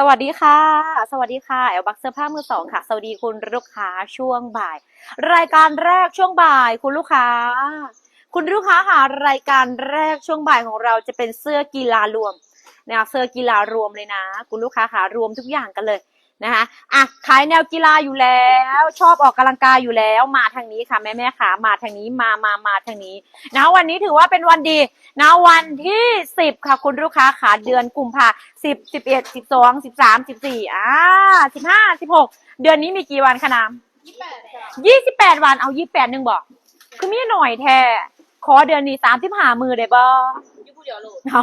สวัสดีค่ะ สวัสดีค่ะแอลบักเสื้อผ้ามือสองค่ะ สวัสดีคุณลูกค้าช่วงบ่าย รายการแรกช่วงบ่าย คุณลูกค้า คุณลูกค้าหารายการแรกช่วงบ่ายของเราจะเป็นเสื้อกีฬารวมนะเสื้อกีฬารวมเลยนะ คุณลูกค้าหารวมทุกอย่างกันเลย นะคะอะขายแนวกีฬาอยู่แล้ว ชอบออกกำลังกายอยู่แล้ว มาทางนี้ค่ะแม่แม่ๆค่ะมาทางนี้มามามาทางนี้นะวันนี้ถือว่าเป็นวันดีนะวันที่สิบค่ะ คุณลูกค้าขาเดือนกุมภาสิบสิบเอ็ดสิบสองสิบสามสิบสี่อ่าสิบห้าสิบหกเดือนนี้มีกี่วันคะน้ำยี่สิบแปดวันเอายี่แปดหนึ่งบอก คือมีหน่อยแท้ขอเดือนนี้สามสิบห้ามือได้บ่ยูผู้เดียวโหลดเอา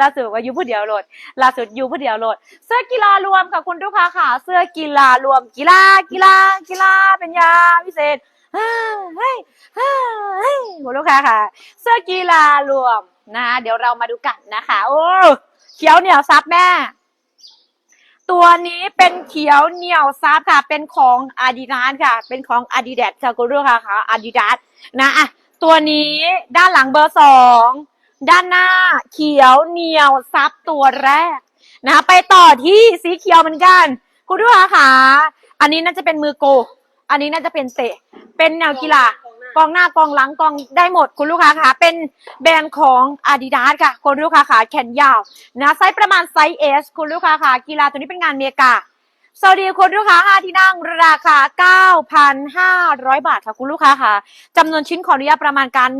ล่าสุดว่าอยูผู้เดียวโหลดล่าสุดอยูผู้เดียวโหลด เสื้อกีฬารวมค่ะคุณลูกค้าค่ะ เสื้อกีฬารวมกีฬากีฬากีฬาเป็นยาพิเศษเฮ้ยเฮ้ยคุณลูกค้าค่ะ เสื้อกีฬารวมนะเดี๋ยวเรามาดูกันนะคะ โอ้เขียวเหนียวซับแม่ ตัวนี้เป็นเขียวเหนียวซับค่ะ เป็นของ Adidas ค่ะ เป็นของ Adidas ค่ะคุณลูกค้าค่ะ Adidas นะอะตัวนี้ด้านหลังเบอร์สอง ด้านหน้าเขียวเหนียวซับตัวแรกนะคะไปต่อที่สีเขียวเหมือนกัน คุณลูกค้าค่ะอันนี้น่าจะเป็นมือโก อันนี้น่าจะเป็นเตะ เป็นแนวกีฬากองหน้ากองหลังกองได้หมดคุณลูกค้าค่ะเป็นแบรนด์ของ Adidas ค่ะคุณลูกค้าค่ะแขนยาวนะไซส์ประมาณไซส์ S คุณลูกค้าค่ะกีฬาตัวนี้เป็นงานเมกา สวัสดีคุณลูกค้า5ที่นั่งราคา 9,500 บาทค่ะคุณลูกค้าค่ะจำนวนชิ้นขออนุญาตประมาณการ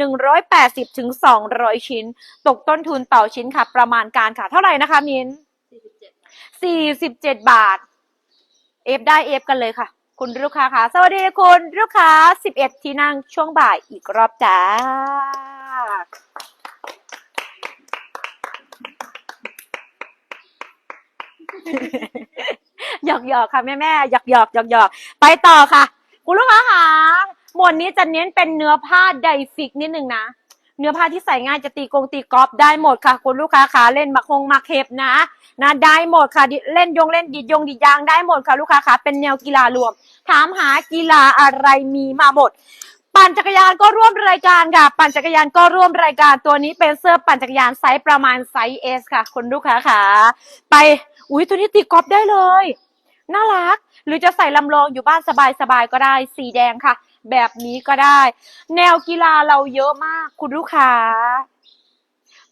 180ถึง200 ชิ้น ตกต้นทุนต่อชิ้นค่ะ ประมาณการค่ะ เท่าไหร่นะคะมิน47 บาท เอฟได้เอฟกันเลยค่ะ คุณลูกค้าค่ะ สวัสดีคุณลูกค้า 11 ที่นั่งช่วงบ่ายอีกรอบจ้า หยอกหยอกค่ะแม่แม่หยอกหยอกหยอกหยอกไปต่อค่ะ คุณลูกค้าค่ะหมวดนี้จะเน้นเป็นเนื้อผ้าไดฟิกนิดนึงนะ เนื้อผ้าที่ใส่ง่ายจะตีกงตีกรอล์ฟได้หมดค่ะ คุณลูกค้าขาเล่นมาคงมาเข็บนะ นะได้หมดค่ะเล่นยงเล่นดีดยงดีดยางได้หมดค่ะลูกค้าขาเป็นแนวกีฬารวม ถามหากีฬาอะไรมีมาหมดปั่นจักรยานก็ร่วมรายการค่ะ ปั่นจักรยานก็ร่วมรายการตัวนี้เป็นเสื้อปั่นจักรยานไซส์ประมาณไซส์เอสค่ะคุณลูกค้าขาไป อุ้ยตัวนี้ตีกอล์ฟได้เลย น่ารัก หรือจะใส่ลำลองอยู่บ้านสบายๆก็ได้ สีแดงค่ะ แบบนี้ก็ได้ แนวกีฬาเราเยอะมากคุณลูกค้า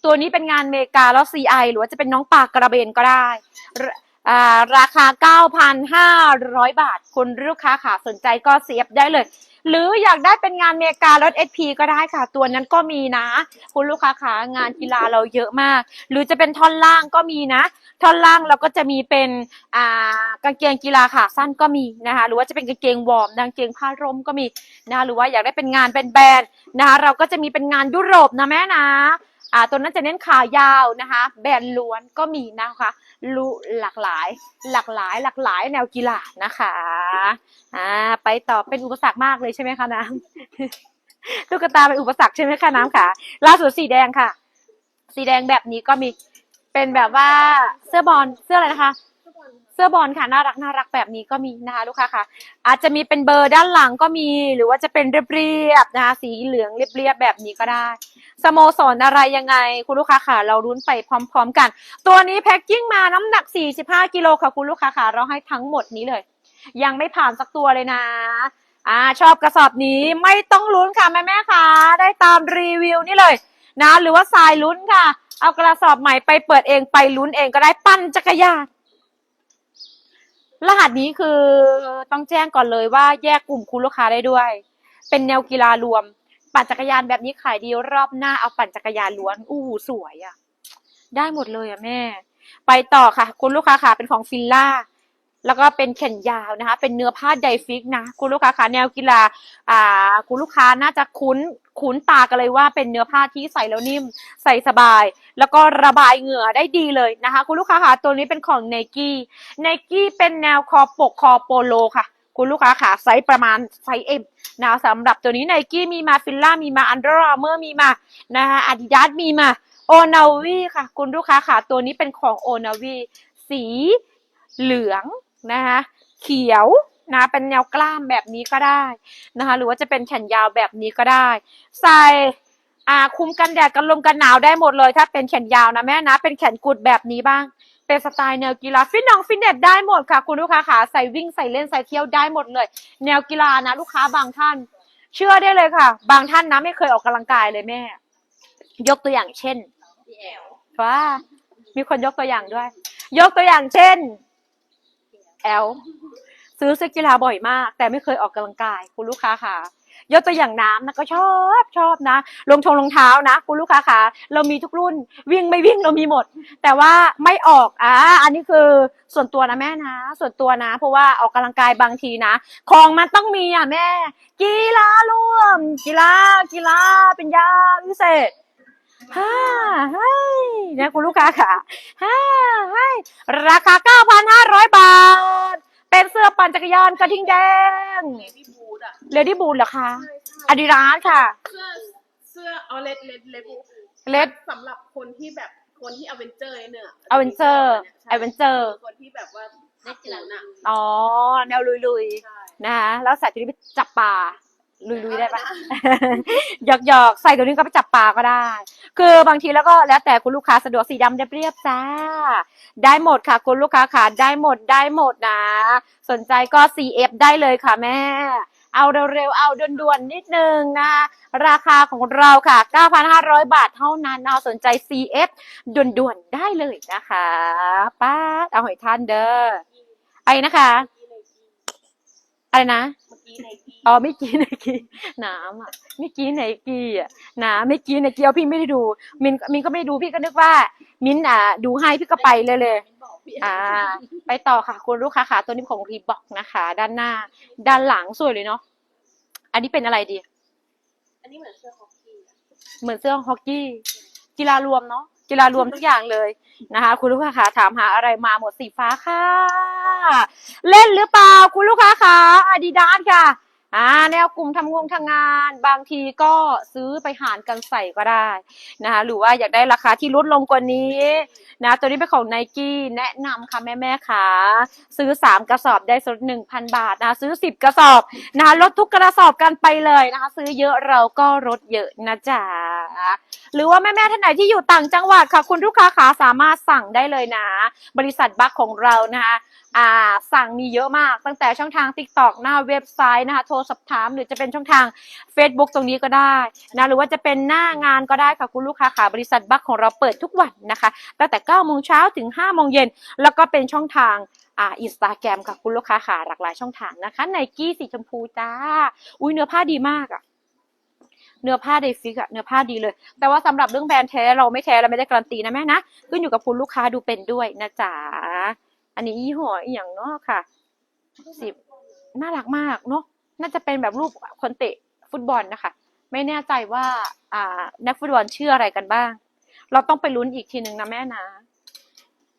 ตัวนี้เป็นงานเมกาแล้ว CI หรือว่าจะเป็นน้องปากกระเบนก็ได้ ราราคา 9,500 บาท คุณลูกค้าค่ะสนใจก็เสียบได้เลย หรืออยากได้เป็นงานเมกาลด SP ก็ได้ค่ะ ตัวนั้นก็มีนะ คุณลูกค้าขางานกีฬาเราเยอะมาก หรือจะเป็นท่อนล่างก็มีนะ ท่อนล่างเราก็จะมีเป็นกางเกงกีฬาขาสั้นก็มีนะคะ หรือว่าจะเป็นกางเกงวอร์มกางเกงผ้าร่มก็มีนะคะหรือว่าอยากได้เป็นงานเป็นแบรนด์นะคะเราก็จะมีเป็นงานยุโรปนะแม่นะ อ่าตัวนั้นจะเน้นขายาวนะคะ แบรนด์ล้วนก็มีนะคะรู้หลากหลาย หลากหลาย หลากหลายแนวกีฬานะคะอ่าไปต่อเป็นอุปสรรคมากเลยใช่ไหมคะน้ำตุ๊กตาเป็นอุปสรรคใช่ไหมคะน้ำค่ะล่าสุดสีแดงค่ะ สีแดงแบบนี้ก็มีเป็นแบบว่าเสื้อบอลเสื้ออะไรนะคะ สื้อบอลค่ะน่ารักน่ารักแบบนี้ก็มีนะคะลูกค้าค่ะ อาจจะมีเป็นเบอร์ด้านหลังก็มี หรือว่าจะเป็นเรียบๆนะคะสีเหลืองเรียบๆแบบนี้ก็ได้สโมสรอะไรยังไง คุณลูกค้าค่ะ เรารุ้นไปพร้อม ๆ กัน ตัวนี้แพ็คกิ้งมาน้ำหนัก 45กิโลค่ะคุณลูกค้าค่ะ เราให้ทั้งหมดนี้เลย ยังไม่ผ่านสักตัวเลยนะอ่าชอบกระสอบนี้ไม่ต้องลุ้นค่ะแม่แม่ค่ะ ได้ตามรีวิวนี่เลยนะหรือว่าสายลุ้นค่ะ เอากระสอบใหม่ไปเปิดเองไปลุ้นเองก็ได้ปั่นจักรยาน รหัสนี้คือต้องแจ้งก่อนเลยว่าแยกกลุ่มคุณลูกค้าได้ด้วย เป็นแนวกีฬารวม ปั่นจักรยานแบบนี้ขายดีรอบหน้าเอาปั่นจักรยานล้วนอู้หูสวยอะ่ะ ได้หมดเลยอะ่ะแม่ ไปต่อค่ะ คุณลูกค้าค่ะเป็นของฟิลล่า แล้วก็เป็นแขนยาวนะคะ เป็นเนื้อผ้าไดฟิกนะ คุณลูกค้าคะแนวกีฬาอ่าคุณลูกค้าน่าจะคุ้นคุ้นตากันเลยว่าเป็นเนื้อผ้าที่ใส่แล้วนิ่มใส่สบาย แล้วก็ระบายเหงื่อได้ดีเลยนะคะ คุณลูกค้าคะตัวนี้เป็นของไนกี้ไนกี้เป็นแนวคอปกคอโปโลค่ะ คุณลูกค้าค่ะไซส์ประมาณไซส์เอ็มนะสำหรับตัวนี้ไนกี้มีมาฟิลล่ามีมาอันเดอร์อาร์เมอร์มีมานะคะอาดิดาสมีมาโอนาวีค่ะ คุณลูกค้าค่ะตัวนี้เป็นของโอนาวีสีเหลือง นะคะเขียวนะเป็นแนวกล้ามแบบนี้ก็ได้นะคะ หรือว่าจะเป็นแขนยาวแบบนี้ก็ได้ ใส่อ่าคุมกันแดดกันลมกันหนาวได้หมดเลย ถ้าเป็นแขนยาวนะแม่นะ เป็นแขนกุดแบบนี้บ้าง เป็นสไตล์แนวกีฬาฟิตนองฟิตเนสได้หมดค่ะ คุณลูกค้าขาใส่วิ่งใส่เล่นใส่เที่ยวได้หมดเลย แนวกีฬานะ ลูกค้าบางท่าน เชื่อได้เลยค่ะ บางท่านนะไม่เคยออกกำลังกายเลยแม่ ยกตัวอย่างเช่นพี่แอลว่ามีคนยกตัวอย่างด้วย ยกตัวอย่างเช่น แอลซื้อเสื้อกีฬาบ่อยมาก แต่ไม่เคยออกกำลังกายคุณลูกค้าค่ะยกตัวอย่างน้ำนะก็ชอบชอบนะรองทงรองเท้านะ คุณลูกค้าค่ะเรามีทุกรุ่นวิ่งไม่วิ่งเรามีหมด แต่ว่าไม่ออกอ่าอันนี้คือส่วนตัวนะแม่นะ ส่วนตัวนะ เพราะว่าออกกำลังกายบางทีนะ ของมันต้องมีอะแม่ กีฬาร่วม กีฬากีฬาเป็นยาพิเศษ ฮ่าให้นะคุณลูกค้าค่ะฮ่าให้ราคา9,500บาท เป็นเสื้อปั่นจักรยานกระทิงแดงเนวี่บูดอะเลดี้บูนเหรอคะอาดิดาสค่ะ เสื้อเสื้อเอาเลดเลดเลดเลดสำหรับคนที่แบบคนที่อเวนเจอร์เนี่ยอเวนเจอร์อเวนเจอร์คนที่แบบว่าได้กีฬาน่ะอ๋อแนวลุยใช่ๆนะคะแล้วใส่ตัวนี้ไปจับปลา ลุยๆได้ปะ หยอกหยอกๆใส่ตัวนี้ก็ไปจับปลาก็ได้ คือบางทีแล้วก็แล้วแต่คุณลูกค้าสะดวกสีดำเรียบๆจ้า ได้หมดค่ะ คุณลูกค้าค่ะได้หมดได้หมดนะ สนใจก็ CF ได้เลยค่ะแม่ เอาเร็วๆเอาด่วนๆนิดนึงนะ ราคาของเราค่ะ 9,500 บาทเท่านั้นเอาสนใจ CF ด่วนๆได้เลยนะคะป้าดเอาหอยทานเด้อไอ้นะคะ อะไรนะเมื่อ กี้ในที่อ๋อไม่กี้ไนกี้น้ำอะไม่กี้ไนกี้อะน้ำไม่กี้ไนกี้เอาพี่ไม่ได้ดูมินมินก็ไม่ได้ดูพี่ก็นึกว่า มินอะดูให้พี่ก็ไปเลยเลยไม่บอกพี่อ่า ไปต่อค่ะ คุณลูกค้าค่ะตัวนี้ของรีบอกนะคะ ด้านหน้า ด้านหลังสวยเลยเนาะอันนี้เป็นอะไรดี อันนี้เหมือนเสื้อฮอกกี้อะเหมือนเสื้อฮอกกี้กีฬารวมเนาะ กีฬารวมทุกอย่างเลยนะคะ คุณลูกค้าคะถามหาอะไรมาหมดสีฟ้าค่ะ เล่นหรือเปล่าคุณลูกค้าค่ะอาดิดาสค่ะ อ่าแนวกลุ่มทำงงทำงาน บางทีก็ซื้อไปหารกันใส่ก็ได้นะคะหรือว่าอยากได้ราคาที่ลดลงกว่านี้นะตัวนี้เป็นของไนกี้แนะนำค่ะแม่แม่ๆค่ะซื้อ 3 กระสอบได้สด1,000บาทนะะซื้อ 10 กระสอบนะคะลดทุกกระสอบกันไปเลยนะคะซื้อเยอะเราก็ลดเยอะนะจ๊ะหรือว่าแม่แม่ท่านไหนที่อยู่ต่างจังหวัดค่ะคุณลูกค้าขาสามารถสั่งได้เลยนะ บริษัทบัคของเรานะคะ อ่าสั่งมีเยอะมาก ตั้งแต่ช่องทาง TikTok หน้าเว็บไซต์นะคะโทรสอบถามหรือจะเป็นช่องทาง Facebook ตรงนี้ก็ได้นะหรือว่าจะเป็นหน้างานก็ได้ค่ะคุณลูกค้าขาบริษัทบัคของเราเปิดทุกวันนะคะตั้งแต่9โมงเช้าถึง5โมงเย็นแล้วก็เป็นช่องทางอ่าอินสตาแกรมค่ะคุณลูกค้าค่ะหลากหลายช่องทางนะคะไนกี้สีชมพูจ้าอุ้ยเนื้อผ้าดีมากอะเนื้อผ้าไดฟิกอะเนื้อผ้าดีเลย แต่ว่าสำหรับเรื่องแบรนด์แท้เราไม่แท้เราไม่ได้การันตีนะแม่นะขึ้นอยู่กับคุณลูกค้าดูเป็นด้วยนะจ๊ะ อันนี้ยี่ห้ออหย่างเนาะค่ะสิบน่ารักมากเนาะน่าจะเป็นแบบรูปคนเตะฟุตบอลนะคะ ไม่แน่ใจว่า อ่า นักฟุตบอลชื่ออะไรกันบ้าง เราต้องไปลุ้นอีกทีหนึ่งนะแม่นะ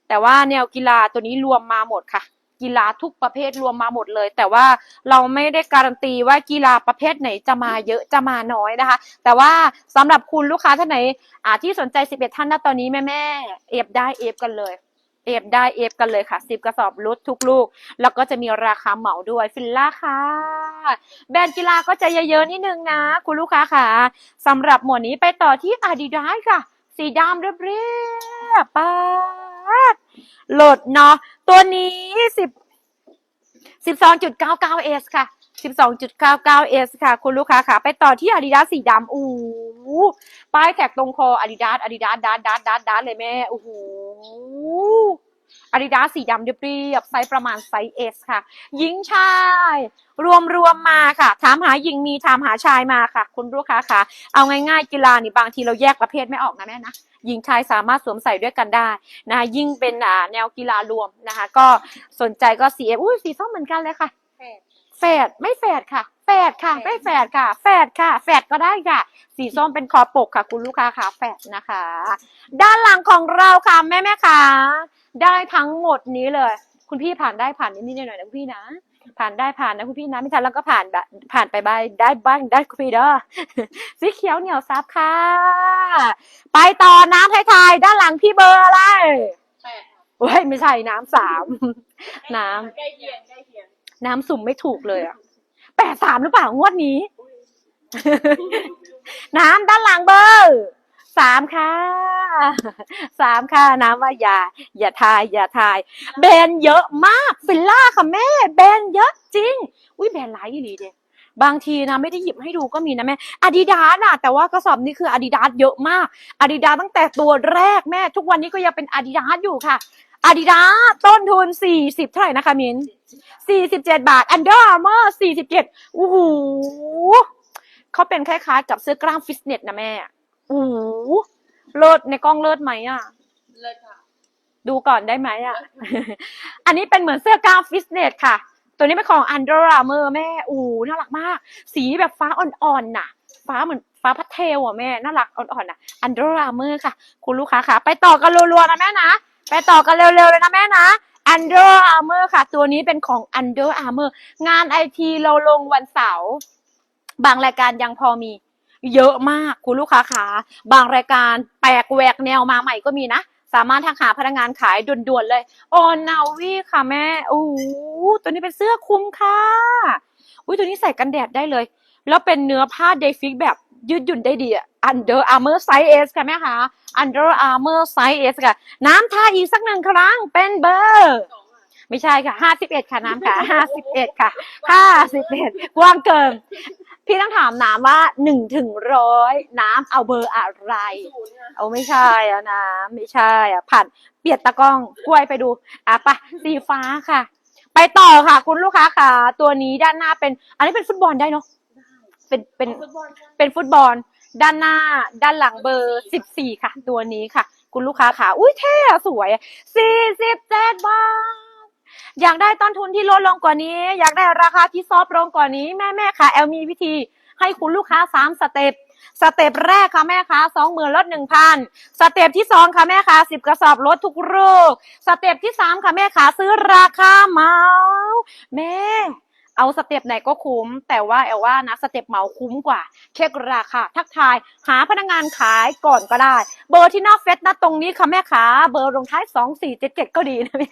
แต่ว่าแนวกีฬาตัวนี้รวมมาหมดค่ะ กีฬาทุกประเภทรวมมาหมดเลย แต่ว่าเราไม่ได้การันตีว่ากีฬาประเภทไหนจะมาเยอะจะมาน้อยนะคะ แต่ว่าสำหรับคุณลูกค้าท่านไหนอาที่สนใจ 11 ท่านนะตอนนี้แม่แม่เอฟได้เอฟกันเลย เอฟได้เอฟกันเลยค่ะ 10 กระสอบลดทุกลูก แล้วก็จะมีราคาเหมาด้วยฟิลล่าค่ะ แบรนด์กีฬาก็จะเยอะๆนิดนึงนะ คุณลูกค้าค่ะสำหรับหมวดนี้ไปต่อที่ Adidas ค่ะ สีดำเรียบๆป้าดโหลดเนาะตัวนี้สิบสิบสองจุดเก้าเก้าเอสค่ะ สิบสองจุดเก้าเก้าเอสค่ะ คุณลูกค้าค่ะ ไปต่อที่ Adidas สีดำอู้ป้ายแท็กตรงคอ Adidas Adidas ดัดดัดดัดดัดเลยแม่โอ้โหอาดิดาสสีดำเรียบๆไซส์ประมาณไซส์เอสค่ะหญิงชาย รวมรวมมาค่ะ ถามหาหญิงมีถามหาชายมาค่ะ คุณลูกค้าค่ะ เอาง่ายๆกีฬานี่บางทีเราแยกประเภทไม่ออกนะแม่นะหญิงชายสามารถสวมใส่ด้วยกันได้นะคะยิ่งเป็นแนวกีฬารวมนะคะ ก็สนใจก็สีเออุ้ยสีส้มเหมือนกันเลยค่ะ แปดแฝดไม่แฝดค่ะแฝดค่ะ ไม่แฝดค่ะแฝดค่ะแฝดก็ได้ค่ะ สีส้มเป็นคอปกค่ะ คุณลูกค้าค่ะแฝดนะคะ ด้านหลังของเราค่ะแม่แม่ๆค่ะได้ทั้งหมดนี้เลย คุณพี่ผ่านได้ผ่านนิดๆหน่อยๆนะคุณพี่นะผ่านได้ผ่านนะคุณพี่นะไม่ทันแล้วก็ผ่านแบบผ่านไปบายได้บ้างได้คุณพี่เด้อสีเขียวเหนียวซับค่ะ ไปต่อน้ำไทยๆด้านหลังพี่เบอร์อะไรแปดโอ้ยไม่ใช่น้ำสามน้ำ น้ำสุ่มไม่ถูกเลยอะแปดสามหรือเปล่างวดนี้ น้ำด้านหลังเบอร์สามค่ะสามค่ะน้ำว่าอย่า อย่าทาย อย่าทาย แบรนด์เยอะมากฟิลล่าค่ะแม่แบรนด์เยอะจริง อุ้ยแบรนด์หลายอีหลีเด้บางทีนะไม่ได้หยิบให้ดูก็มีนะแม่อาดิดาสนะแต่ว่ากระสอบนี้คืออาดิดาสเยอะมากอาดิดาสตั้งแต่ตัวแรกแม่ ทุกวันนี้ก็ยังเป็นอาดิดาสอยู่ค่ะ อาดิดาสต้นทุนสี่สิบเท่าไหร่นะคะมินสี่สิบเจ็ดบาทอันเดอร์อาร์เมอร์สี่สิบเจ็ดโอ้โหเขาเป็นคล้ายๆกับเสื้อกล้ามฟิตเนสนะแม่โอ้โหเลิศในกล้องเลิศไหมอะ เลิศค่ะ ดูก่อนได้ไหมอะ อันนี้เป็นเหมือนเสื้อกล้ามฟิตเนสค่ะ ตัวนี้เป็นของ Under Armour แม่อู้น่ารักมาก สีแบบฟ้าอ่อนๆน่ะ ฟ้าเหมือนฟ้าพัทเทลอะแม่ น่ารักอ่อนๆน่ะ Under Armour ค่ะ คุณลูกค้าค่ะ ไปต่อกันรัวๆนะแม่นะ ไปต่อกันเร็วๆเลยนะแม่นะ Under Armour ค่ะ ตัวนี้เป็นของ Under Armour งานไอทีเราลงวันเสาร์บางรายการยังพอมี เยอะมากคุณลูกค้าขาบางรายการแปลกแหวกแนวมาใหม่ก็มีนะ สามารถทักหาพนักงานขายด่วนๆเลยโอนาวีค่ะแม่โอ้ตัวนี้เป็นเสื้อคลุมค่ะอุ้ยตัวนี้ใส่กันแดดได้เลย แล้วเป็นเนื้อผ้าเดฟิกแบบยืดหยุ่นได้ดีอะ Under Armour Size S ค่ะแม่คะ Under Armour Size S ค่ะ น้ำท่าอีกสักหนึ่งครั้งเป็นเบอร์สองอะไม่ใช่ค่ะห้าสิบเอ็ดค่ะน้ำค่ะห้าสิบเอ็ดค่ะห้าสิบเอ็ดกว้างเกิน พี่ต้องถามน้ำว่าหนึ่งถึงร้อยน้ำเอาเบอร์อะไรศูนย์ค่ะเอาไม่ใช่อะน้ำไม่ใช่อะผ่านเปียดตะกล้องกล้วยไปดู อะไปะสีฟ้าค่ะ ไปต่อค่ะ คุณลูกค้าค่ะ ตัวนี้ด้านหน้าเป็น อันนี้เป็นฟุตบอลได้เนาะเป็นเป็นฟุตบอลค่ะเป็นฟุตบอล ด้านหน้าด้านหลังเบอร์สิบสี่ค่ะ ตัวนี้ค่ะ คุณลูกค้าค่ะอุ้ยเท่สวยสี่สิบเจ็ดบาทอยากได้ต้นทุนที่ลดลงกว่านี้ อยากได้ราคาที่ซอฟลงกว่านี้แม่แม่ค่ะแอลมีวิธีให้คุณลูกค้าสามสเต็ปสเต็ปแรกค่ะแม่ค้าสองหมื่นลดหนึ่งพันสเต็ปที่สองค่ะแม่ค้าสิบกระสอบลดทุกรูปสเต็ปที่สามค่ะแม่ค้าซื้อราคาเมาแม่ เอาสเต็ปไหนก็คุ้ม แต่ว่าแอลว่านะสเต็ปเหมาคุ้มกว่า เช็คราคาทักทาย หาพนักงานขายก่อนก็ได้ เบอร์ที่หน้าเฟซนะตรงนี้ค่ะแม่ค้าเบอร์ลงท้ายสองสี่เจ็ดเจ็ดก็ดีนะแม่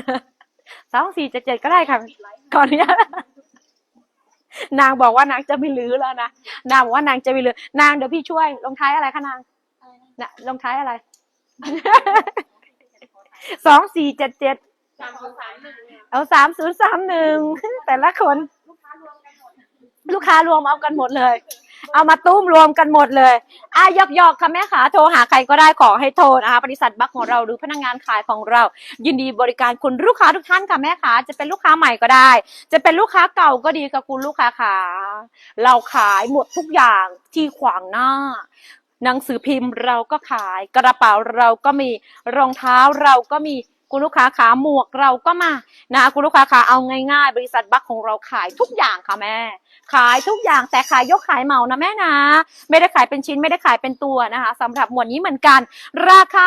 นะสองสี่เจ็ดเจ็ดก็ได้ค่ะก่อนเนี้นางบอกว่านางจะไม่ลื้อแล้วนะนางบอกว่านางจะไม่ลื้อนางเดี๋ยวพี่ช่วยลงท้ายอะไรคะนางนะลงท้ายอะไร สองสี่เจ็ดเจ็ดสามสองสามหนึ่งค่ะเอาสามศูนย์สามหนึ่งแต่ละคน ลูกค้ารวมกันหมดลูกค้ารวมเอากันหมดเลย เอามาตุ้มรวมกันหมดเลยอะหยอกหยอกๆค่ะแม่ขาโทรหาใครก็ได้ขอให้โทรนะคะบริษัทบัคของเราหรือพนักงานขายของเรา ยินดีบริการคุณลูกค้าทุกท่านค่ะแม่ขาจะเป็นลูกค้าใหม่ก็ได้ จะเป็นลูกค้าเก่าก็ดีค่ะคุณลูกค้าขาเราขายหมดทุกอย่างที่ขวางหน้า หนังสือพิมพ์เราก็ขายกระเป๋าเราก็มีรองเท้าเราก็มีคุณลูกค้าขาหมวกเราก็มานะคุณลูกค้าขาเอาง่ายๆ บริษัทบัคของเราขายทุกอย่างค่ะแม่ ขายทุกอย่างแต่ขายยกขายเหมานะแม่นะ ไม่ได้ขายเป็นชิ้นไม่ได้ขายเป็นตัวนะคะสำหรับหมวดนี้เหมือนกัน ราคา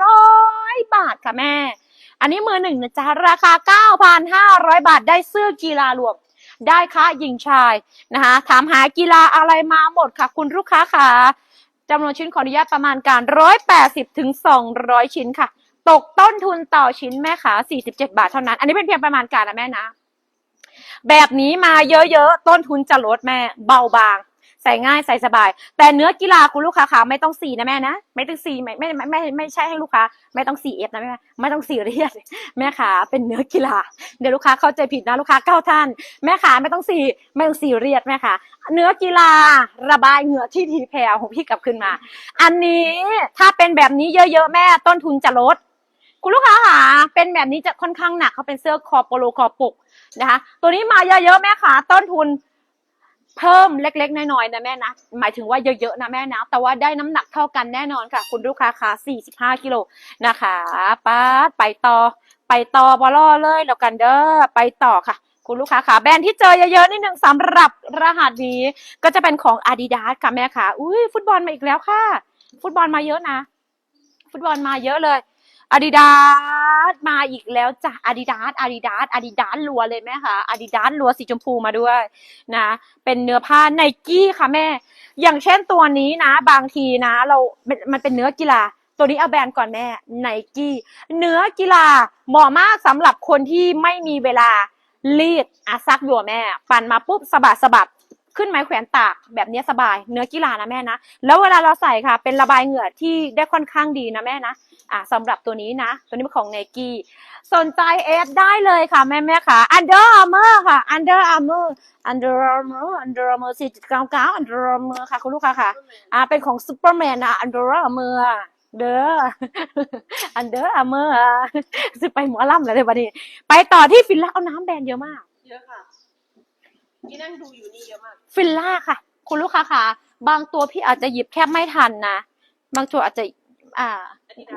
9,500 บาทค่ะแม่ อันนี้มือหนึ่งนะจ๊ะราคา 9,500 บาทได้เสื้อกีฬารวม ได้ค่ะหญิงชายนะคะถามหากีฬาอะไรมาหมดค่ะ คุณลูกค้าค่ะจำนวนชิ้นขออนุญาตประมาณการ 180ถึง200 ชิ้นค่ะ ตกต้นทุนต่อชิ้นแม่ขา47 บาทเท่านั้น อันนี้เป็นเพียงประมาณการนะแม่นะ แบบนี้มาเยอะๆ ต้นทุนจะลดแม่เบาบาง ใส่ง่ายใส่สบาย แต่เนื้อกีฬาคุณลูกค้าขาไม่ต้องสีนะแม่นะไม่ต้องสีไม่ไม่ไม่ไม่ไม่ใช่ให้ลูกค้า ไม่ต้องสีเอฟนะแม่ไม่ต้องสีเรียดแม่ขาเป็นเนื้อกีฬาเดี๋ยวลูกค้าเข้าใจผิดนะลูกค้าเก้าท่าน แม่ขาไม่ต้องสีไม่ต้องสีเรียดแม่ขาเนื้อกีฬาระบายเหงื่อที่ทีแพรของพี่กลับขึ้นมา อันนี้ถ้าเป็นแบบนี้เยอะๆแม่ต้นทุนจะลดคุณลูกค้าค่ะเป็นแบบนี้จะค่อนข้างหนักเขาเป็นเสื้อคอโปโลคอปกนะคะ ตัวนี้มาเยอะๆแม่ขาต้นทุน เพิ่มเล็ก ๆ น้อยๆนะแม่นะหมายถึงว่าเยอะๆนะแม่นะแต่ว่าได้น้ำหนักเท่ากันแน่นอนค่ะ คุณลูกค้าคะ45กิโลนะคะป้าไปต่อ ไปต่อบอลอเลยแล้วกันเด้อไปต่อค่ะคุณลูกค้าค่ะแบรนด์ที่เจอเยอะๆนิดหนึ่งสำหรับรหัสนี้ก็จะเป็นของ Adidas ค่ะแม่ค่ะ อุ้ยฟุตบอลมาอีกแล้วค่ะ ฟุตบอลมาเยอะนะ ฟุตบอลมาเยอะเลย อาดิดาสมาอีกแล้วจ้ะอาดิดาสอาดิดาสอาดิดาสลัวเลยแม่ค่ะอาดิดาสลัวสีชมพูมาด้วยนะ เป็นเนื้อผ้าไนกี้ค่ะแม่ อย่างเช่นตัวนี้นะ บางทีนะ เรา มันมันเป็นเนื้อกีฬา ตัวนี้เอาแบรนด์ก่อนแม่ไนกี้เนื้อกีฬาเหมาะมากสำหรับคนที่ไม่มีเวลารีดอะซักอยู่แม่ ปั่นมาปุ๊บสะบัดสะบัด ขึ้นไม้แขวนตากแบบนี้สบาย เนื้อกีฬานะแม่นะ แล้วเวลาเราใส่ค่ะ เป็นระบายเหงื่อที่ได้ค่อนข้างดีนะแม่นะอะสำหรับตัวนี้นะ ตัวนี้เป็นของไนกี้สนใจเอฟได้เลยค่ะแม่แม่ค่ะ Under Armour ค่ะ Under Armour Under Armour Under Armour 4.99 Under Armour ค่ะคุณลูกค้าค่ะอ่าเป็นของซูเปอร์แมนอะอันเดอร์อาร์เมอร์เด้ออันเดอร์อาร์เมอร์จะไปหมอลำแล้วเลยวันนี้ ไปต่อที่ฟิลล่าเอาน้ำแบรนด์เยอะมาก เยอะค่ะ ที่นั่งดูอยู่นี่เยอะมาก ฟิลล่าค่ะ คุณลูกค้าค่ะ บางตัวพี่อาจจะหยิบแคบไม่ทันนะ บางตัวอาจจะ อ่า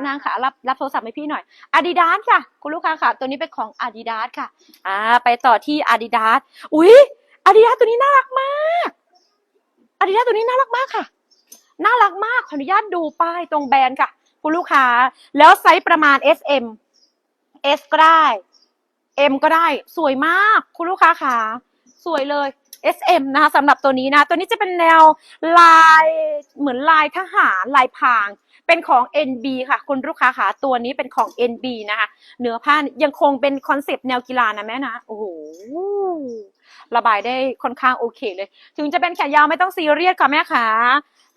นางค่ะรับรับโทรศัพท์ให้พี่หน่อย Adidas ค่ะ คุณลูกค้าค่ะ ตัวนี้เป็นของ Adidas ค่ะ อ่า ไปต่อที่ Adidas อุ๊ย Adidas ตัวนี้น่ารักมาก Adidas ตัวนี้น่ารักมากค่ะ น่ารักมาก ขออนุญาตดูป้ายตรงแบรนด์ค่ะ คุณลูกค้า แล้วไซส์ประมาณ S M S ก็ได้ M ก็ได้ สวยมาก คุณลูกค้าค่ะ สวยเลย S M นะคะสำหรับตัวนี้นะ ตัวนี้จะเป็นแนวลายเหมือนลายทหารลายพราง เป็นของ NB ค่ะ คุณลูกค้าค่ะตัวนี้เป็นของ NB นะคะเนื้อผ้ายังคงเป็นคอนเซปต์แนวกีฬานะแม่นะโอ้โหระบายได้ค่อนข้างโอเคเลย ถึงจะเป็นแขนยาวไม่ต้องซีเรียสค่ะแม่ค่ะ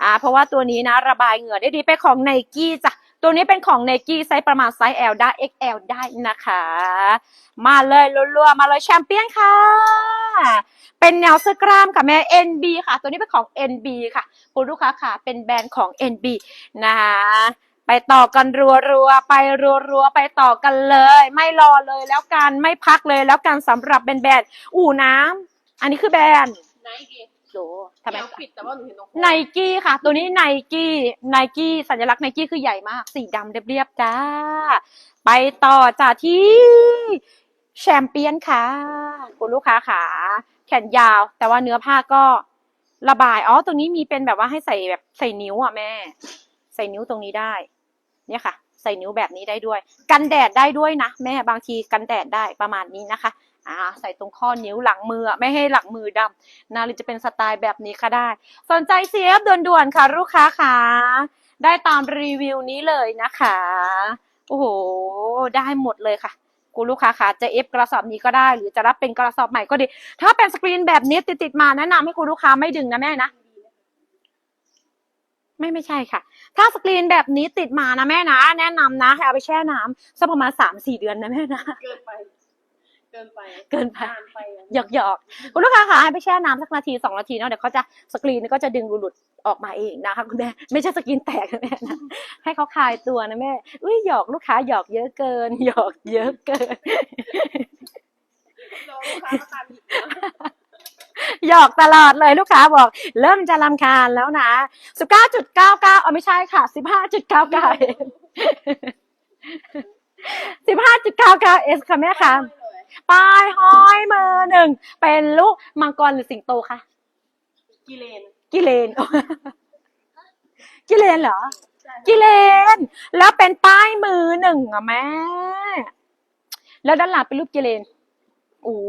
อ่าเพราะว่าตัวนี้นะ ระบายเหงื่อได้ดีเป็นของไนกี้จ้ะ ตัวนี้เป็นของไนกี้ไซส์ประมาณไซส์ L ได้ XL ได้นะคะ มาเลยรัวๆ มาเลยแชมเปี้ยนค่ะ เป็นแนวเสื้อกล้ามค่ะแม่ NB ค่ะ ตัวนี้เป็นของ NB ค่ะคุณลูกค้าค่ะ เป็นแบรนด์ของ NB นะคะไปต่อกันรัวๆ ไปรัวๆ ไปต่อกันเลย ไม่รอเลยแล้วกัน ไม่พักเลยแล้วกันสำหรับแบรนด์อู่น้ำ อันนี้คือแบรนด์ไนกี้ โหทำไมแถวปิดแต่ว่าหนูเห็นตรงไนกี้ค่ะ ตัวนี้ไนกี้ไนกี้สัญลักษณ์ไนกี้คือใหญ่มาก สีดำเรียบๆจ้า ไปต่อจากที่แชมเปี้ยนค่ะ คุณลูกค้าขาแขนยาว แต่ว่าเนื้อผ้าก็ระบาย อ๋อ ตรงนี้มีเป็นแบบว่าให้ใส่แบบใส่นิ้วอะแม่ ใส่นิ้วตรงนี้ได้ เนี่ยค่ะ ใส่นิ้วแบบนี้ได้ด้วย กันแดดได้ด้วยนะแม่บางทีกันแดดได้ประมาณนี้นะคะ่าใส่ตรงข้อนิ้วหลังมือไม่ให้หลังมือดำนะหรือจะเป็นสไตล์แบบนี้ก็ได้ สนใจ CF ด่วนๆค่ะ ลูกค้าค่ะ ได้ตามรีวิวนี้เลยนะคะโอ้โหได้หมดเลยค่ะคุณลูกค้าค่ะจะเอฟกระสอบนี้ก็ได้ หรือจะรับเป็นกระสอบใหม่ก็ดี ถ้าเป็นสกรีนแบบนี้ติดๆมาแนะนำให้คุณลูกค้าไม่ดึงนะแม่นะไม่ไม่ใช่ค่ะ ถ้าสกรีนแบบนี้ติดมานะแม่นะ แนะนำนะให้เอาไปแช่น้ำสักประมาณสามสี่เดือนนะแม่นะเกินไป กินไปเกินไปนานไปอะหยอกหยอกๆคุณลูกค้าค่ะให้ไปแช่น้ำสักนาทีสองนาทีเนาะเดี๋ยวเขาจะสกรีนก็จะดึงหลุดออกมาเองนะคะคุณแม่ไม่ใช่สกรีนแตกนะแม่นะให้เขาคลายตัวนะแม่อุ้ยหยอกลูกค้าหยอกเยอะเกิน หยอกเยอะเกินรอลูกค้ามาตามอีกนะหยอกตลอดเลยลูกค้าบอก เริ่มจะรำคาญแล้วนะสิบเก้าจุดเก้าเก้าเอาไม่ใช่ค่ะสิบห้าจุดเก้าเก้าสิบห้าจุดเก้าเก้าเอสค่ะแม่ค่ะไม่เลย ป้ายห้อยมือหนึ่ง เป็นลูกมังกรหรือสิงโตคะกิเลนกิเลน กิเลนเหรอใช่กิเลน แล้วเป็นป้ายมือหนึ่งอะแม่ แล้วด้านหลังเป็นรูปกิเลน โอ้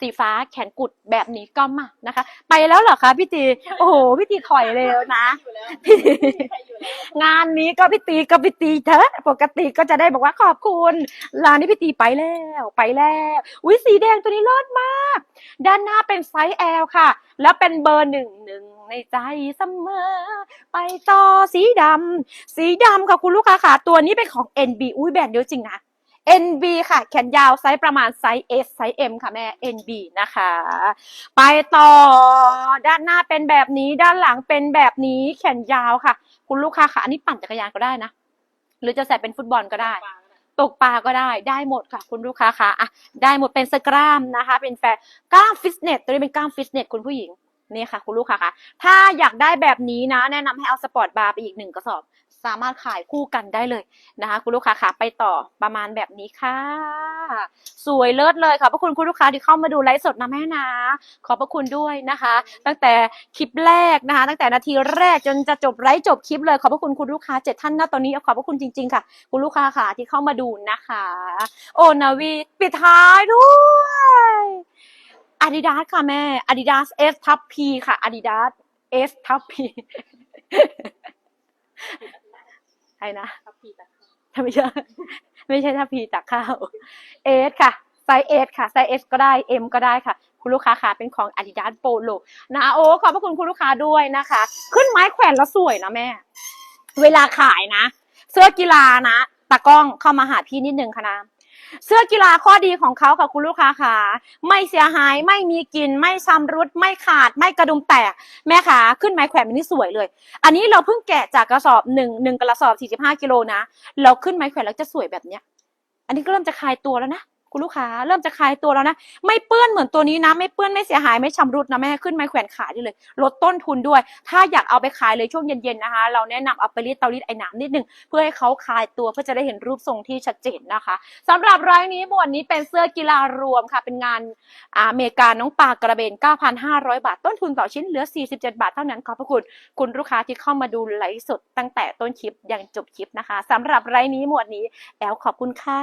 สีฟ้าแขนกุดแบบนี้ก็มานะคะ ไปแล้วเหรอคะพี่ตีโอ้โหพี่ตีถอยเร็วนะอยู่แล้วพี่ตีใครอยู่แล้วงานนี้ก็พี่ตีก็พี่ตีเถอะปกติก็จะได้บอกว่าขอบคุณร้านนี้พี่ตีไปแล้วไปแล้วอุ้ยสีแดงตัวนี้เลิศมาก ด้านหน้าเป็นไซส์ L ค่ะ แล้วเป็นเบอร์หนึ่งหนึ่งในใจเสมอ ไปต่อสีดำสีดำค่ะคุณลูกค้าค่ะตัวนี้เป็นของ NB อุ้ยแบรนด์เยอะจริงนะ NB ค่ะ แขนยาวไซส์ประมาณไซส์ S ไซส์ M ค่ะแม่ NB นะคะ ไปต่อด้านหน้าเป็นแบบนี้ด้านหลังเป็นแบบนี้แขนยาวค่ะ คุณลูกค้าค่ะอันนี้ปั่นจักรยานก็ได้นะ หรือจะใส่เป็นฟุตบอลก็ได้ตกปลาก็ได้ได้หมดค่ะ คุณลูกค้าค่ะอะได้หมดเป็นสกล้ามนะคะ เป็นแฟกล้ามฟิตเนสตัวนี้เป็นกล้ามฟิตเนสคุณผู้หญิงนี่ค่ะ คุณลูกค้าค่ะ ถ้าอยากได้แบบนี้นะ แนะนำให้เอาสปอร์ตบาร์ไปอีกหนึ่งกระสอบ สามารถขายคู่กันได้เลยนะคะ คุณลูกค้าค่ะไปต่อประมาณแบบนี้ค่ะ สวยเลิศเลยค่ะขอบพระคุณคุณลูกค้าที่เข้ามาดูไลฟ์สดนะแม่นะขอบพระคุณด้วยนะคะ ตั้งแต่คลิปแรกนะคะ ตั้งแต่นาทีแรกจนจะจบไลฟ์จบคลิปเลยขอบพระคุณคุณลูกค้าเจ็ดท่านนะตอนนี้ขอบพระคุณจริงๆค่ะ คุณลูกค้าค่ะที่เข้ามาดูนะคะ โอนาวีปิดท้ายด้วยอาดิดาสค่ะแม่ Adidas S ทับ P ค่ะ Adidas S ทับ P ใช่นะทับพีตะไม่ใช่ไม่ใช่ทัพพีจากข้าวเอสค่ะไซส์เอสค่ะไซส์เอสก็ได้เอ็มก็ได้ค่ะ คุณลูกค้าค่ะเป็นของ Adidas Polo นะโอ้ขอบพระคุณคุณลูกค้าด้วยนะคะ ขึ้นไม้แขวนแล้วสวยนะแม่ เวลาขายนะ เสื้อกีฬานะตากล้องเข้ามาหาพี่นิดนึงค่ะนะ เสื้อกีฬาข้อดีของเขาค่ะคุณลูกค้าค่ะ ไม่เสียหายไม่มีกลิ่นไม่ชำรุดไม่ขาดไม่กระดุมแตกแม่ขาขึ้นไม้แขวนอันนี้สวยเลย อันนี้เราเพิ่งแกะจากกระสอบหนึ่งหนึ่งกระสอบสี่สิบห้ากิโลนะ เราขึ้นไม้แขวนแล้วจะสวยแบบเนี้ย อันนี้ก็เริ่มจะคลายตัวแล้วนะ คุณลูกค้าเริ่มจะคลายตัวแล้วนะ ไม่เปื้อนเหมือนตัวนี้นะ ไม่เปื้อนไม่เสียหายไม่ชำรุดนะแม่ขึ้นไม้แขวนขายได้เลย ลดต้นทุนด้วย ถ้าอยากเอาไปขายเลยช่วงเย็นๆนะคะ เราแนะนำเอาไปรีดเตารีดไอ้หนามนิดนึง เพื่อให้เขาคลายตัวเพื่อจะได้เห็นรูปทรงที่ชัดเจนนะคะสำหรับรายนี้หมวดนี้เป็นเสื้อกีฬารวมค่ะ เป็นงานอ่าเมริกาน้องปลากระเบน 9,500 บาท ต้นทุนต่อชิ้นเหลือ 47 บาทเท่านั้นขอบพระคุณ คุณลูกค้าที่เข้ามาดูไลฟ์สดตั้งแต่ต้นคลิปยันจบคลิปนะคะสำหรับรายนี้หมวดนี้แอลขอบคุณค่ะ